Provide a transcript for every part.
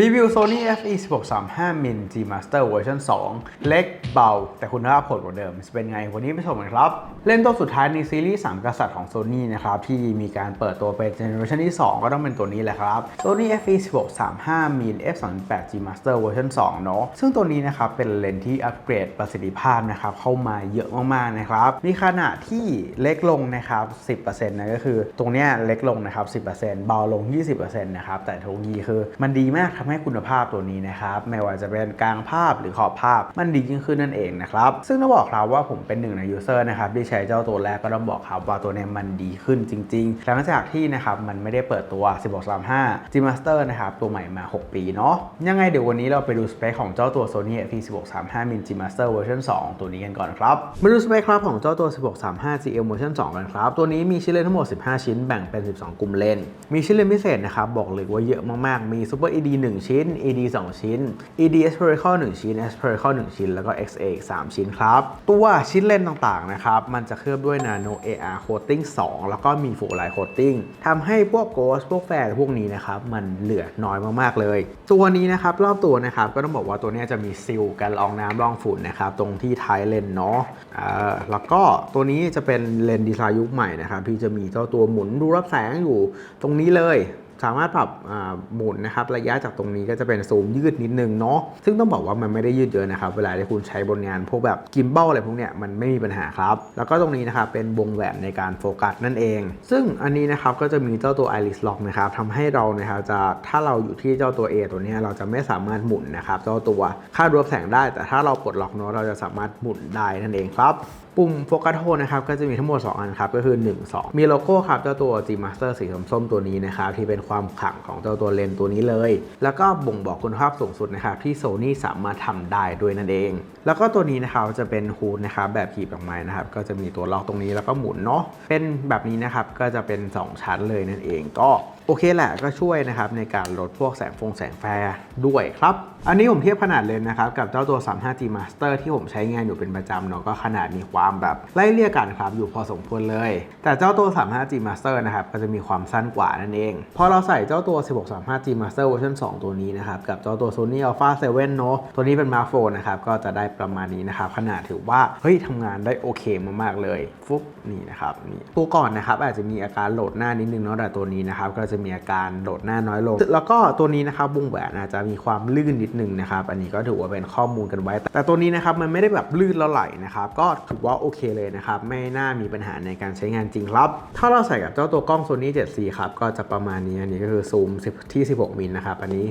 รีวิว Sony FE 1635 min G Master เวอร์ชัน2 เล็กเบา แต่คุณภาพโหดกว่าเดิม จะเป็นไงวันนี้ไปชมกันครับ เล่นตัวสุดท้ายในซีรีส์ 3 กษัตริย์ของ Sony นะครับ ที่มีการเปิดตัวเป็นเจเนอเรชันที่ 2 ก็ต้องเป็นตัวนี้แหละครับ Sony FE 1635 min f28 G Master เวอร์ชัน2เนาะซึ่งตัวนี้นะครับ เป็นเลนส์ที่อัปเกรดประสิทธิภาพนะครับ เข้ามาเยอะมากๆนะครับมีขนาดที่เล็กลงนะครับ 10%นะก็คือตรงเนี้ยเล็กลงนะครับ 10%เบาลง 20%นะครับแต่ทุกยีคือมันดีมากทำให้คุณภาพตัวนี้นะครับไม่ว่าจะเป็นกลางภาพหรือขอบภาพมันดียิ่งขึ้นนั่นเองนะครับซึ่งต้องบอกครับว่าผมเป็นหนึ่งในยูเซอร์นะครับที่ใช้เจ้าตัวแรกก็ต้องบอกครับว่าตัวนี้มันดีขึ้นจริง ๆ หลังจากที่นะครับมันไม่ได้เปิดตัว 1635 G Master นะครับตัวใหม่มา 6 ปีเนาะยังไงเดี๋ยววันนี้เราไปดูสเปคของเจ้าตัว Sony FE1635 min G Master เวอร์ชัน2ตัวนี้กันก่อนครับมาดูสเปคครับของเจ้าตัว 1635 GM เวอร์ชัน2กันครับตัวนี้มีชิ้นเลนทั้งหมด 15 ชิ้นแบ่งเป็น 12 กลุ่มเลนมีชิ้นเลนพิเศษนะครับบอกเลยว่าเยอะมากๆมี Super ED 1ชิ้น ED 2 ชิ้น ED Spherical 1 ชิ้น Spherical 1 ชิ้น แล้วก็ XA อีก3ชิ้นครับ ตัวชิ้นเลนต่างๆนะครับ มันจะเคลือบด้วย Nano AR Coating 2 แล้วก็มี Full Line Coating ทำให้พวก Ghost พวกแฟร์พวกนี้นะครับ มันเหลือน้อยมากๆเลย ตัวนี้นะครับ รอบตัวนะครับ ก็ต้องบอกว่าตัวนี้จะมีซิลกันรองน้ำรองฝุ่นนะครับ ตรงที่ท้ายเลนเนาะแล้วก็ตัวนี้จะเป็นเลนส์ดีไซน์ยุคใหม่นะครับที่จะมีเจ้าตัวหมุนดูรับแสงอยู่ตรงนี้เลย สามารถปรับหมุนนะครับระยะจากตรงนี้ก็จะเป็นซูมยืดนิดนึงเนาะซึ่งต้องบอกว่ามันไม่ได้ยืดเยอะนะครับเวลาที่คุณใช้บนงานพวกแบบกิมเบิลอะไรพวกเนี้ยมันไม่มีปัญหาครับ แล้วก็ตรงนี้นะครับเป็นวงแหวนในการโฟกัสนั่นเอง ซึ่งอันนี้นะครับก็จะมีเจ้าตัว Iris Lock นะครับทำให้เรานะครับจะถ้าเราอยู่ที่เจ้าตัว A ตัวเนี้ยเราจะไม่สามารถหมุนนะครับเจ้าตัวค่าดวบแสงได้ แต่ถ้าเราปลดล็อกเนาะเราจะสามารถหมุนได้นั่นเองครับปุ่มโฟกัสโทนะครับก็จะมีทั้งหมด 2 อันครับก็คือ 1 2 มีโลโก้ครับเจ้าตัว G Master สีส้มๆตัวนี้นะครับที่เป็นความขลังของเจ้าตัวเลนส์ตัวนี้เลย แล้วก็บ่งบอกคุณภาพสูงสุดนะครับที่ Sony สามารถทำได้ด้วยนั่นเอง แล้วก็ตัวนี้นะครับจะเป็นฮูดนะครับแบบขีบออกมานะครับก็จะมีตัวล็อกตรงนี้แล้วก็หมุนเนาะเป็นแบบนี้นะครับก็จะเป็น 2 ชั้นเลยนั่นเองก็ โอเคแหละก็ช่วยนะครับในการลดพวกแสงฟงแสงแฟร์ด้วยครับ อันนี้ผมเทียบขนาดเลนนะครับ กับเจ้าตัว 35G Master ที่ผมใช้งานอยู่เป็นประจำเนาะก็ขนาดมีความแบบไล่เลี่ยกันครับอยู่พอสมควรเลย แต่เจ้าตัว 35G Master นะครับก็จะมีความสั้นกว่านั่นเองพอเราใส่เจ้าตัว 1635G Master เวอร์ชัน2ตัวนี้นะครับกับเจ้าตัว Sony Alpha 7เนาะตัวนี้เป็น Mark 4นะครับก็จะได้ประมาณนี้นะครับขนาดถือว่าเฮ้ยทำงานได้โอเคมากๆเลยฟุ๊บนี่นะครับนี่ตัวก่อนนะครับอาจจะมีอาการโหลดหน้านิดนึงเนาะแต่ตัวนี้นะครับก็จะมีอาการโหลดหน้าน้อยลง แล้วก็ตัวนี้นะครับวงแหวนอาจจะมีความลื่นนิดนึงนะครับ อันนี้ก็ถือว่าเป็นข้อมูลกันไว้ แต่ตัวนี้นะครับมันไม่ได้แบบลื่นแล้วไหลนะครับก็ถือว่าโอเคเลยนะครับไม่น่ามีปัญหาในการใช้งานจริงครับ ถ้าเราใส่กับเจ้าตัวกล้อง Sony 7C ครับก็จะประมาณนี้อันนี้ก็คือซูมที่ 16 มิลนะครับอันนี้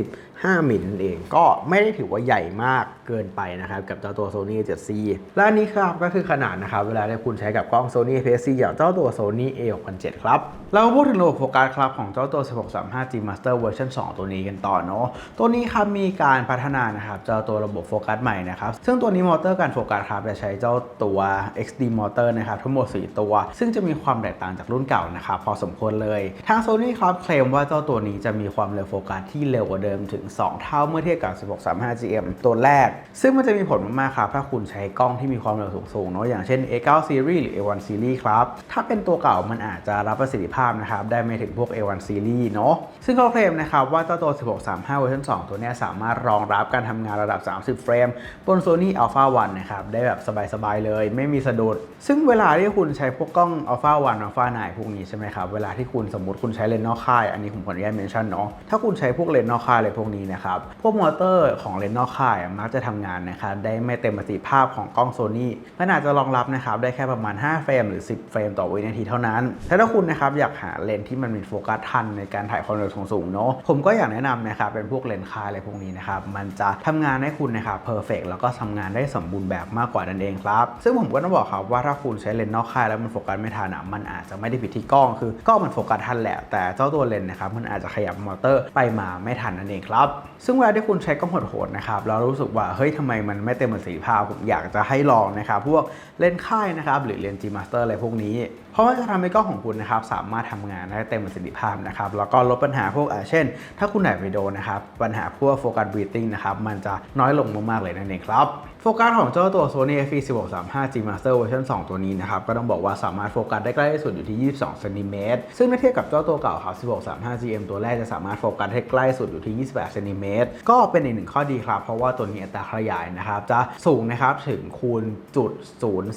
35 มิลนั่นเองก็ไม่ได้ถือว่าใหญ่มากเกินไปนะครับกับเจ้าตัว Sony 7C และอันนี้ครับก็คือขนาดนะครับเวลาที่คุณใช้กับกล้อง Sony APS-C อย่างเจ้าตัว Sony A6007 ครับ เรามาพูดถึงระบบโฟกัสครับของเจ้าตัว 1635G Master เวอร์ชัน2ตัวนี้กันต่อเนาะ ตัวนี้ครับมีการพัฒนานะครับเจ้าตัวระบบโฟกัสใหม่นะครับ ซึ่งตัวนี้มอเตอร์การโฟกัสครับจะใช้เจ้าตัว XD มอเตอร์นะครับทั้งหมด 4 ตัว ซึ่งจะมีความแตกต่างจากรุ่นเก่านะครับพอสมควรเลย ทาง Sony ครับเคลมว่าเจ้าตัวนี้จะมีความเร็วโฟกัสที่เร็วกว่าเดิมถึง 2 เท่าเมื่อเทียบกับ 1635GM ตัวแรก ซึ่งมันจะมีผลมากๆครับถ้าคุณใช้กล้องที่มีความเร็วสูงๆเนาะอย่างเช่น A9 Series หรือ A1 Series ครับถ้าเป็นตัวเก่ามันอาจจะรับประสิทธิภาพนะครับได้ไม่ถึงพวก A1 Series เนาะซึ่งเขาเคลมนะครับว่าเจ้าตัว 1635เวอร์ชัน2ตัวนี้สามารถรองรับการทำงานระดับ 30 เฟรม บน Sony Alpha 1นะครับได้แบบสบายๆเลย ไม่มีสะดุด ซึ่งเวลาที่คุณใช้พวกกล้อง Alpha 1 Alpha 9พวกนี้ใช่ไหมครับ เวลาที่คุณสมมติคุณใช้เลนส์นอกค่าย อันนี้ผมขออนุญาตเมนชั่นเนาะถ้าคุณใช้พวกเลนส์นอกค่ายอะไรพวกนี้นะครับพวกมอเตอร์ของเลนส์นอกค่ายมักจะทำงานนะครับได้ไม่เต็มประสิทธิภาพของกล้อง Sony มันอาจจะรองรับนะครับได้แค่ประมาณ 5 เฟรมหรือ 10 เฟรมต่อวินาทีเท่านั้นแต่ถ้าคุณนะครับอยากหาเลนส์ที่มันมีโฟกัสทันในการถ่ายความเร็วสูงๆเนาะผมก็อยากแนะนำนะครับเป็นพวกเลนส์ค่ายอะไรพวกนี้นะครับมันจะทำงานให้คุณนะครับเพอร์เฟกแล้วก็ทำงานได้สมบูรณ์แบบมากกว่านั่นเองครับซึ่งผมก็ต้องบอกครับว่าถ้าคุณใช้เลนส์นอกค่ายแล้วมันโฟกัสไม่ทันอะมันอาจจะไม่ได้ผิดที่กล้องคือกล้องมันโฟกัสทันแหละ แต่เจ้าตัวเลนส์นะครับมันอาจจะขยับมอเตอร์ไปมาไม่ทันนั่นเองครับซึ่งเวลาที่คุณใช้กล้องโหดๆนะครับแล้วรู้สึกว่าเฮ้ยทำไมมันไม่เต็มประสิทธิภาพผมอยากจะให้ลองนะครับพวกเลนส์ค่ายนะครับหรือเลนส์ G Master อะไรพวกนี้เพราะว่าจะทำให้กล้องของคุณนะครับสามารถทำงานได้เต็มประสิทธิภาพนะครับแล้วก็ลดปัญหาพวกอ่าเช่น ถ้าคุณถ่ายวิดีโอนะครับปัญหาพวกโฟกัสบีติ้งนะครับมันจะน้อยลงมากๆเลยนั่นเองครับ โฟกัสของเจ้าตัว Sony FE1635G Master เวอร์ชัน2ตัวนี้นะครับ ก็ต้องบอกว่าสามารถโฟกัสได้ใกล้ที่สุดอยู่ที่ 22เซนติเมตรซึ่งถ้าเทียบกับเจ้าตัวเก่าครับ 1635GM ตัวแรกจะสามารถโฟกัสให้ใกล้สุดอยู่ที่ 28เซนติเมตรก็เป็นอีกหนึ่งข้อดีครับ เพราะว่าตัวนี้อัตราขยายนะครับ จะสูงนะครับถึงคูณจุด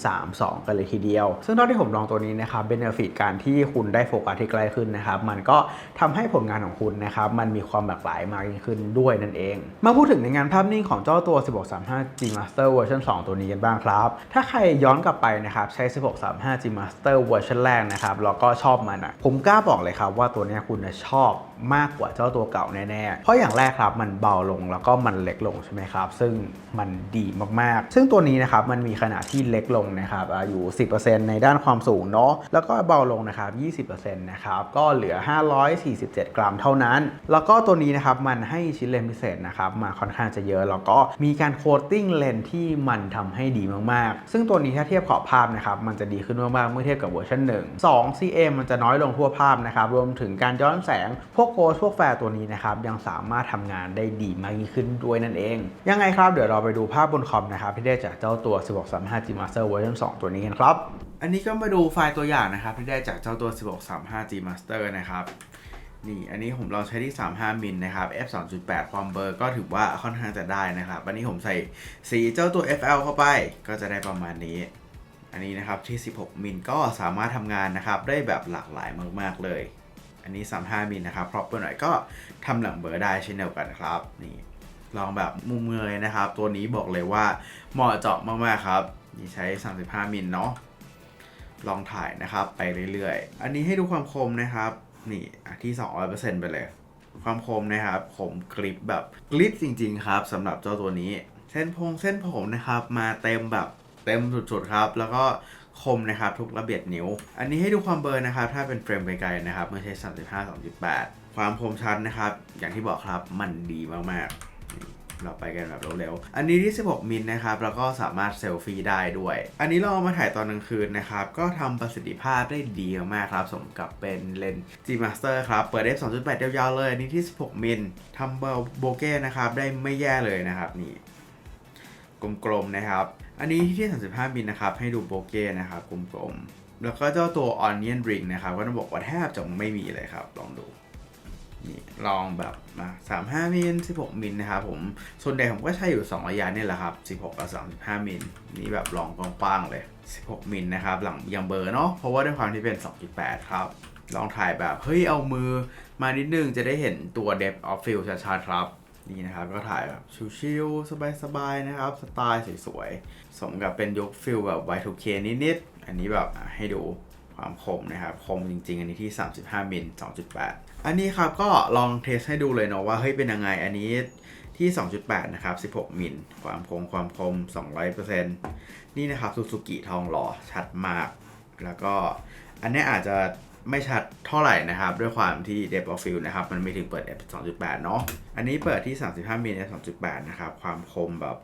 032 กันเลยทีเดียว ซึ่งเท่าที่ผมลองตัวนี้นะครับเบนฟิตการที่คุณได้โฟกัสที่ใกล้ขึ้นนะครับ มันก็ทำให้ผลงานของคุณนะครับ มันมีความหลากหลายมากยิ่งขึ้นด้วยนั่นเอง มาพูดถึงในงานภาพนิ่งของเจ้าตัว 1635G Master เวอร์ชัน2ตัวนี้กันบ้างครับ ถ้าใครย้อนกลับไปนะครับใช้ 1635G Master เวอร์ชันแรกนะครับแล้วก็ชอบมันอะผมกล้าบอกเลยครับว่าตัวนี้คุณจะชอบมากกว่าเจ้าตัวเก่าแน่ๆ เพราะอย่างแรกครับมันเบาลงแล้วก็มันเล็กลงใช่ไหมครับ ซึ่งมันดีมากๆ ซึ่งตัวนี้นะครับมันมีขนาดที่เล็กลงนะครับอ่าอยู่ 10%ในด้านความสูงเนาะแล้วก็เบาลงนะครับ 20%นะครับก็เหลือ 547 กรัมเท่านั้น แล้วก็ตัวนี้นะครับมันให้ชิ้นเลนส์พิเศษนะครับมาค่อนข้างจะเยอะแล้วก็มีการโคตติ้งเลนส์ที่มันทำให้ดีมากๆ ซึ่งตัวนี้ถ้าเทียบขอบภาพนะครับมันจะดีขึ้นมากๆ เมื่อเทียบกับเวอร์ชัน1 2 CM มันจะน้อยลงทั่วภาพนะครับรวมถึงการย้อนแสง พวกโกสพวกแฟร์ตัวนี้นะครับยังสามารถทำงานได้ดีมากยิ่งขึ้นด้วยนั่นเอง ยังไงครับเดี๋ยวเราไปดูภาพบนคอมนะครับที่ได้จากเจ้าตัว 1635G Master เวอร์ชัน2ตัวนี้กันครับ อันนี้ก็มาดูไฟล์ตัวอย่างนะครับที่ได้จากเจ้าตัว 1635G Master นะครับ นี่อันนี้ผมลองใช้ที่ 35 มิลนะครับ f 2.8ความเบอร์ก็ถือว่าค่อนข้างจะได้นะครับ อันนี้ผมใส่สีเจ้าตัว FL เข้าไปก็จะได้ประมาณนี้ อันนี้นะครับที่ 16 มิลก็สามารถทำงานนะครับ ได้แบบหลากหลายมาก ๆ เลย อันนี้ 35 มิลนะครับพรอปไปหน่อยก็ทำหลังเบอร์ได้เช่นเดียวกันครับนี่ลองแบบมุมเงยนะครับ ตัวนี้บอกเลยว่าเหมาะเจาะมากๆครับนี่ใช้ 35 มิลเนาะลองถ่ายนะครับไปเรื่อยๆ อันนี้ให้ดูความคมนะครับ นี่อะที่ 200%ไปเลย ความคมนะครับคมกริปแบบกริปจริง ๆ ครับสำหรับเจ้าตัวนี้ เส้นพงเส้นผมนะครับ มาเต็มแบบเต็มสุดๆครับ แล้วก็คมนะครับทุกระเบียดนิ้ว อันนี้ให้ดูความเบอร์นะครับ ถ้าเป็นเฟรมไกลๆนะครับไม่ใช่35 2.8ความคมชัดนะครับ อย่างที่บอกครับมันดีมากๆ เราไปกันแบบเร็วๆ อันนี้ที่ 16 มิลนะครับ แล้วก็สามารถเซลฟี่ได้ด้วย อันนี้เราเอามาถ่ายตอนกลางคืนนะครับ ก็ทำประสิทธิภาพได้ดีมากครับ สมกับเป็นเลนส์ G Master ครับ เปิด f 2.8 ยาวๆ เลยอันนี้ที่ 16 มิลทำเบลโบเก้นะครับ ได้ไม่แย่เลยนะครับ นี่ กลมๆ นะครับ อันนี้ที่ 35 มิลนะครับ ให้ดูโบเก้นะครับ กลมๆ แล้วก็เจ้าตัว Onion Ring นะครับ ก็ต้องบอกว่าแทบจะไม่มีเลยครับ ลองดู นี่ลองแบบมา35มิล16มิลนะครับผมส่วนใหญ่ผมก็ใช้อยู่ 2 ระยะนี่แหละครับ16กับ35มิลนี่แบบลองกว้างๆเลย 16 มิลนะครับหลังยังเบอร์เนาะเพราะว่าด้วยความที่เป็น 2.8 ครับ ลองถ่ายแบบ เฮ้ย เอามือมานิดนึงจะได้เห็นตัว depth of field ชัดๆครับนี่นะครับก็ถ่ายแบบชิลๆสบายๆนะครับ สไตล์สวยๆ สมกับเป็นยุคฟิลแบบ Y2K นิดๆ อันนี้แบบให้ดูความคมนะครับ คมจริงๆ อันนี้ที่ 35มิล2.8 อันนี้ครับก็ลองเทสให้ดูเลยเนาะว่าเฮ้ยเป็นยังไงอันนี้ที่ 2.8 นะครับ 16 มิล ความคมความคม 200%นี่นะครับซูซูกิทองหล่อชัดมาก แล้วก็อันนี้อาจจะไม่ชัดเท่าไหร่นะครับ ด้วยความที่ depth of field นะครับ มันไม่ถึงเปิด f 2.8 เนาะอันนี้เปิดที่ 35มิล f 2.8 นะครับ ความคมแบบ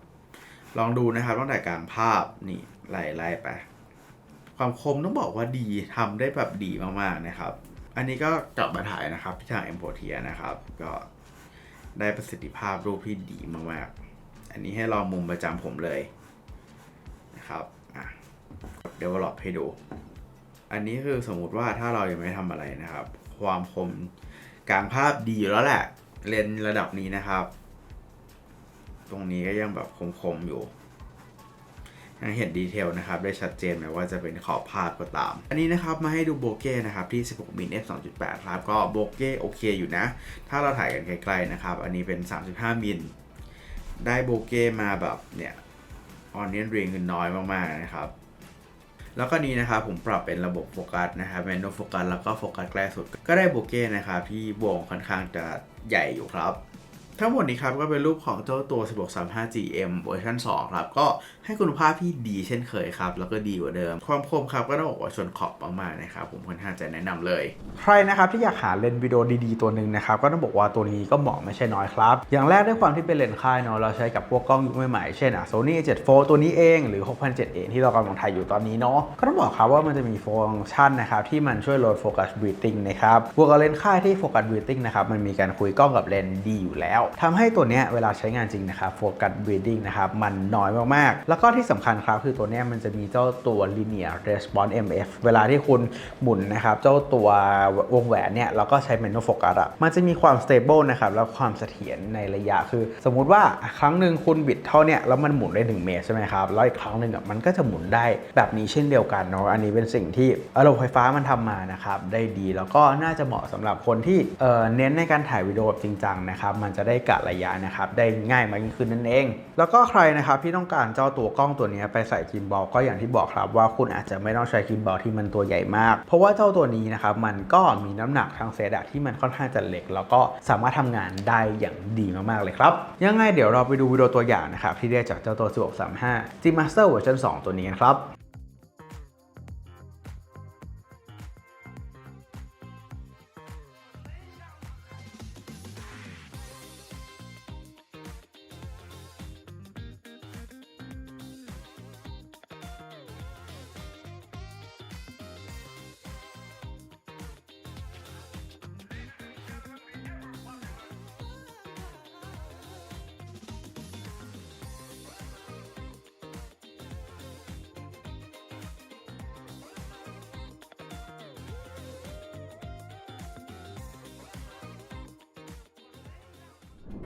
ลองดูนะครับตั้งแต่กลางภาพนี่ไล่ไล่ไป ความคมต้องบอกว่าดีทำได้แบบดีมากๆนะครับ อันนี้ก็กลับมาถ่ายนะครับที่ทาง m p o r t i a นะครับ ก็ได้ประสิทธิภาพรูปที่ดีมากๆ อันนี้ให้ลองมุมประจำผมเลยนะครับอะกด develop ให้ดู อันนี้คือสมมุติว่าถ้าเรายังไม่ทำอะไรนะครับ ความคมกลางภาพดีอยู่แล้วแหละ เลนระดับนี้นะครับ ตรงนี้ก็ยังแบบคมๆอยู่ ยังเห็นดีเทลนะครับได้ชัดเจนแม้ว่าจะเป็นขอบภาพก็ตาม อันนี้นะครับมาให้ดูโบเก้นะครับที่ 16มิล f 2.8 ครับ ก็โบเก้โอเคอยู่นะ ถ้าเราถ่ายกันไกลๆนะครับ อันนี้เป็น 35มิลได้โบเก้มาแบบเนี่ยออนเนียนเรียงคือน้อยมากๆนะครับแล้วก็นี้นะครับผมปรับเป็นระบบโฟกัสนะครับแมนนวลโฟกัสแล้วก็โฟกัสใกล้สุด ก็ได้โบเก้นะครับที่วงค่อนข้างจะใหญ่อยู่ครับ ทั้งหมดนี้ครับก็เป็นรูปของเจ้าตัว 1635GM เวอร์ชัน2ครับ ก็ให้คุณภาพที่ดีเช่นเคยครับ แล้วก็ดีกว่าเดิม ความคมครับก็ต้องบอกว่าชนขอบมากๆนะครับ ผมค่อนข้างจะแนะนำเลย ใครนะครับที่อยากหาเลนส์วิดีโอดีๆตัวหนึ่งนะครับ ก็ต้องบอกว่าตัวนี้ก็เหมาะไม่ใช่น้อยครับ อย่างแรกด้วยความที่เป็นเลนส์ค่ายเนาะเราใช้กับพวกกล้องยุคใหม่ๆเช่นอะ Sony A7 IV ตัวนี้เองหรือ 6007A ที่เรากำลังถ่ายอยู่ตอนนี้เนาะก็ต้องบอกครับว่ามันจะมีฟังก์ชันนะครับที่มันช่วยลดโฟกัสบรีติ้งนะครับบวกกับเลนส์ค่ายที่โฟกัสบรีติ้งนะครับมันมีการคุยกล้องกับเลนส์ดีอยู่แล้วทำให้ตัวเนี้ยเวลาใช้งานจริงนะครับโฟกัสบ e ดดิ้งนะครับมันน้อยมากๆ แล้วก็ที่สำคัญครับคือตัวเนี้ยมันจะมีเจ้าตัว linear response MF เวลาที่คุณหมุนนะครับเจ้าตัววงแหวนเนี่ยแล้วก็ใช้ manual focus อะมันจะมีความ stable นะครับแล้วความเสถียรในระยะคือ สมมุติว่าครั้งหนึ่งคุณบิดเท่าเนี้ยแล้วมันหมุนได้ 1 เมตรใช่ไหมครับแล้วอีกครั้งหนึ่งอะมันก็จะหมุนได้แบบนี้เช่นเดียวกันเนาะอันนี้เป็นสิ่งที่ระบบไฟฟ้ามันทำมานะครับได้ดีแล้วก็น่าจะเหมาะสำหรับคนที่เอ่อเน้นในการถ่ายวิดีโอแบบจริงจังนะครับมันจะได้กะระยะนะครับได้ง่ายมากยิ่งขึ้นนั่นเอง แล้วก็ใครนะครับที่ต้องการเจ้าตัวกล้องตัวนี้ไปใส่กิมบอลก็อย่างที่บอกครับว่าคุณอาจจะไม่ต้องใช้กิมบอลที่มันตัวใหญ่มาก เพราะว่าเจ้าตัวนี้นะครับมันก็มีน้ำหนักทางเซตที่มันค่อนข้างจะเล็ก แล้วก็สามารถทำงานได้อย่างดีมากๆเลยครับยังไงเดี๋ยวเราไปดูวิดีโอตัวอย่างนะครับที่ได้จากเจ้าตัว 1635 G Master Version 2ตัวนี้นครับ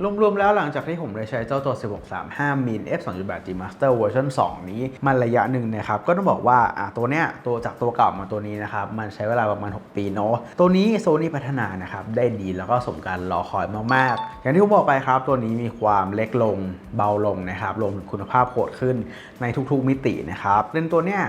รวมๆแล้วหลังจากที่ผมได้ใช้เจ้าตัว 1635 min f 2.8 G Master Version 2นี้มันระยะหนึ่งนะครับ ก็ต้องบอกว่าอะตัวเนี้ยตัวจากตัวเก่ามาตัวนี้นะครับ มันใช้เวลาประมาณ 6 ปีเนาะตัวนี้โซนี่พัฒนานะครับ ได้ดีแล้วก็สมการรอคอยมากๆ อย่างที่ผมบอกไปครับ ตัวนี้มีความเล็กลงเบาลงนะครับรวมถึงคุณภาพโหดขึ้นในทุกๆมิตินะครับเลนตัวเนี้ย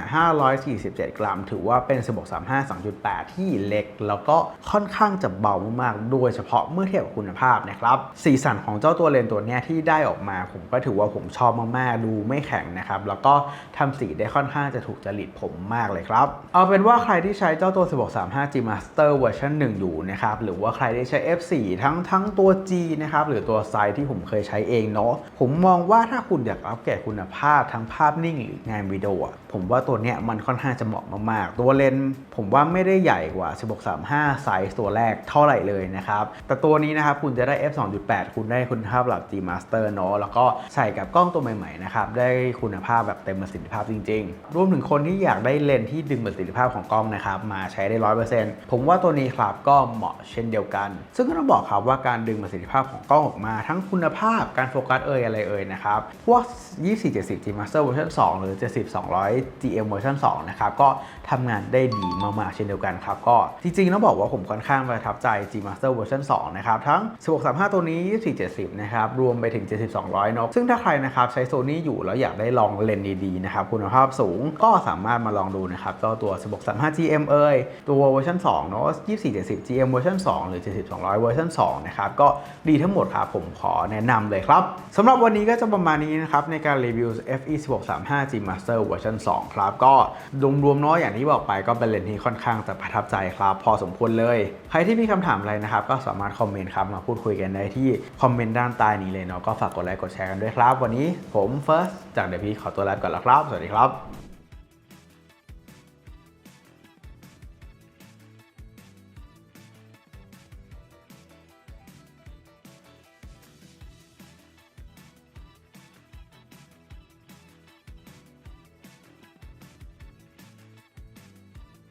547 กรัม ถือว่าเป็น 1635 2.8 ที่เล็ก แล้วก็ค่อนข้างจะเบามากๆโดยเฉพาะเมื่อเทียบกับคุณภาพนะครับสีสันของเจ้าตัวเลนตัวนี้ที่ได้ออกมา ผมก็ถือว่าผมชอบมากๆ ดูไม่แข็งนะครับ แล้วก็ทำสีได้ค่อนข้างจะถูกจริตผมมากเลยครับ เอาเป็นว่าใครที่ใช้เจ้าตัว 1635 G Master เวอร์ชัน1อยู่นะครับ หรือว่าใครที่ใช้ F4 ทั้งทั้งตัว G นะครับ หรือตัวไซส์ที่ผมเคยใช้เองเนาะ ผมมองว่าถ้าคุณอยากอัปเกรดคุณภาพทั้งภาพนิ่งหรืองานวิดีโอ ผมว่าตัวเนี้ยมันค่อนข้างจะเหมาะมากๆ ตัวเลนผมว่าไม่ได้ใหญ่กว่า 1635ไซส์ตัวแรกเท่าไหร่เลยนะครับ แต่ตัวนี้นะครับคุณจะได้ f 2.8คุณได้คุณภาพระดับ G Master เนาะแล้วก็ใส่กับกล้องตัวใหม่ๆนะครับได้คุณภาพแบบเต็มประสิทธิภาพจริงๆ รวมถึงคนที่อยากได้เลนส์ที่ดึงประสิทธิภาพของกล้องนะครับมาใช้ได้100%ผมว่าตัวนี้ครับก็เหมาะเช่นเดียวกัน ซึ่งก็ต้องบอกครับว่าการดึงประสิทธิภาพของกล้องออกมา ทั้งคุณภาพการโฟกัสเอ่ยอะไรเอ่ยนะครับพวก 2470 G Master Version 2 หรือ 70-200 GM Version 2นะครับก็ทำงานได้ดีมากๆเช่นเดียวกันครับก็จริงๆต้องบอกว่าผมค่อนข้างประทับใจ G Master Version 2นะครับทั้ง 1635 ตัวนี้70 นะครับ รวมไปถึง 7200นอะซึ่งถ้าใครนะครับใช้โซนี่อยู่แล้วอยากได้ลองเลนส์ดีๆนะครับคุณภาพสูงก็สามารถมาลองดูนะครับเจ้าตัว 1635 GM เอ่ยตัวเวอร์ชัน2เนอะ2470 GM เวอร์ชัน2หรือ 7200 เวอร์ชัน2นะครับก็ดีทั้งหมดครับผมขอแนะนำเลยครับสำหรับวันนี้ก็จะประมาณนี้นะครับในการรีวิว FE 1635 G Master เวอร์ชัน2ครับก็รวมๆเนาะอย่างที่บอกไปก็เป็นเลนส์ที่ค่อนข้างจะประทับใจครับพอสมควรเลย ใครที่มีคำถามอะไรนะครับก็สามารถคอมเมนต์ครับมาพูดคุยกันได้ที่คอมเมนต์ด้านใต้นี้เลยเนาะก็ฝากกดไลค์กดแชร์กันด้วยครับ วันนี้ผมเฟิร์สจากเดพีขอตัวลาไปก่อนแล้วครับ สวัสดีครับ